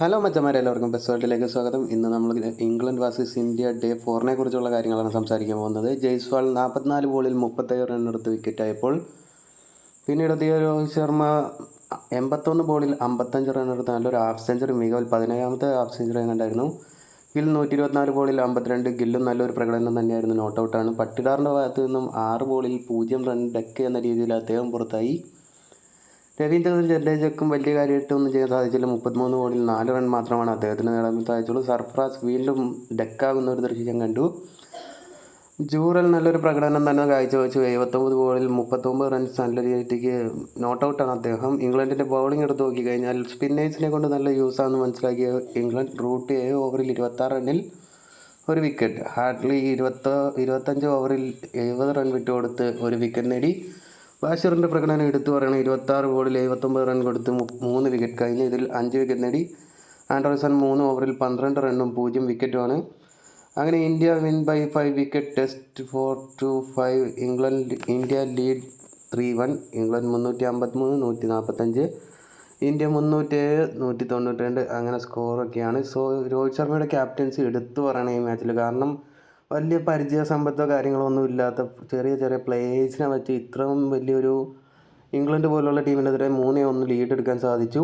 Hello മച്ചന്മാരെ എല്ലാവർക്കും bus വേൾഡിലേക്ക് സ്വാഗതം. ഇന്ന് നമ്മൾ ഇംഗ്ലണ്ട് വാസസ് ഇന്ത്യ ഡേ ഫോറിനെ കുറിച്ചുള്ള കാര്യങ്ങളാണ് സംസാരിക്കാൻ പോകുന്നത്. ജയ്സ്വാൾ നാൽപ്പത്തിനാല് ബോളിൽ മുപ്പത്തേഴ് റൺ എടുത്ത് വിക്കറ്റായപ്പോൾ പിന്നീട് എത്തിയ രോഹിത് ശർമ്മ എൺപത്തൊന്ന് ബോളിൽ അമ്പത്തഞ്ച് റൺ എടുത്ത് നല്ലൊരു ഹാഫ് സെഞ്ചുറി മികവിൽ പതിനേഴാമത്തെ ഹാഫ് സെഞ്ചുറി കണ്ടായിരുന്നു ഗിൽ നൂറ്റി ഇരുപത്തിനാല് ബോളിൽ അമ്പത്തിരണ്ട് ഗില്ലും നല്ലൊരു പ്രകടനം തന്നെയായിരുന്നു. നോട്ട് ഔട്ടാണ് പട്ടിടാറിന്റെ ഭാഗത്ത് നിന്നും ആറ് ബോളിൽ പൂജ്യം റൺ ഡെക്ക് എന്ന രീതിയിൽ അദ്ദേഹം പുറത്തായി. രവീന്ദ്ര ജഡേജയ്ക്കും വലിയ കാര്യമായിട്ടൊന്നും ചെയ്യാൻ സാധിച്ചില്ല. മുപ്പത്തിമൂന്ന് ബോളിൽ നാല് റൺ മാത്രമാണ് അദ്ദേഹത്തിന് നേടാൻ സാധിച്ചുള്ളൂ. സർഫ്രാസ് വീണ്ടും ഡെക്കാകുന്ന ഒരു ദൃശ്യം കണ്ടു. ജൂറൽ നല്ലൊരു പ്രകടനം തന്നെ കാഴ്ചവെച്ചു. എഴുപത്തൊമ്പത് ബോളിൽ മുപ്പത്തൊമ്പത് റൺസ് നല്ല രീതിക്ക് നോട്ട് ഔട്ടാണ് അദ്ദേഹം. ഇംഗ്ലണ്ടിന്റെ ബൗളിംഗ് എടുത്ത് നോക്കിക്കഴിഞ്ഞാൽ സ്പിന്നേഴ്സിനെ കൊണ്ട് നല്ല യൂസാണെന്ന് മനസ്സിലാക്കിയ ഇംഗ്ലണ്ട് റൂട്ട് ഏഴ് ഓവറിൽ ഇരുപത്താറ് റണ്ണിൽ ഒരു വിക്കറ്റ് ഹാർഡ്ലി ഇരുപത്തോ ഇരുപത്തഞ്ച് ഓവറിൽ എഴുപത് റൺ വിട്ടുകൊടുത്ത് ഒരു വിക്കറ്റ് നേടി. ബാഷറിന്റെ പ്രകടനം എടുത്തു പറയണം ഇരുപത്താറ് ബോളിൽ എഴുപത്തൊമ്പത് റൺ കൊടുത്ത് മൂന്ന് വിക്കറ്റ് കഴിഞ്ഞ് ഇതിൽ അഞ്ച് വിക്കറ്റ് നേടി. ആൻഡ്രോസൺ മൂന്ന് ഓവറിൽ പന്ത്രണ്ട് റണ്ണും പൂജ്യം വിക്കറ്റുമാണ് അങ്ങനെ India win by five wicket test four two five England India lead three one England മുന്നൂറ്റി അമ്പത്തിമൂന്ന് നൂറ്റി നാൽപ്പത്തഞ്ച് ഇന്ത്യ മുന്നൂറ്റേഴ് നൂറ്റി തൊണ്ണൂറ്റി രണ്ട് അങ്ങനെ സ്കോറൊക്കെയാണ് സോ രോഹിത് ശർമ്മയുടെ ക്യാപ്റ്റൻസി എടുത്തു പറയണം ഈ മാച്ചിൽ കാരണം വലിയ പരിചയ സമ്പത്തോ കാര്യങ്ങളോ ഒന്നും ഇല്ലാത്ത ചെറിയ ചെറിയ പ്ലേയേഴ്സിനെ വെച്ച് ഇത്രയും വലിയൊരു ഇംഗ്ലണ്ട് പോലുള്ള ടീമിനെതിരെ മൂന്നേ ഒന്ന് ലീഡ് എടുക്കാൻ സാധിച്ചു.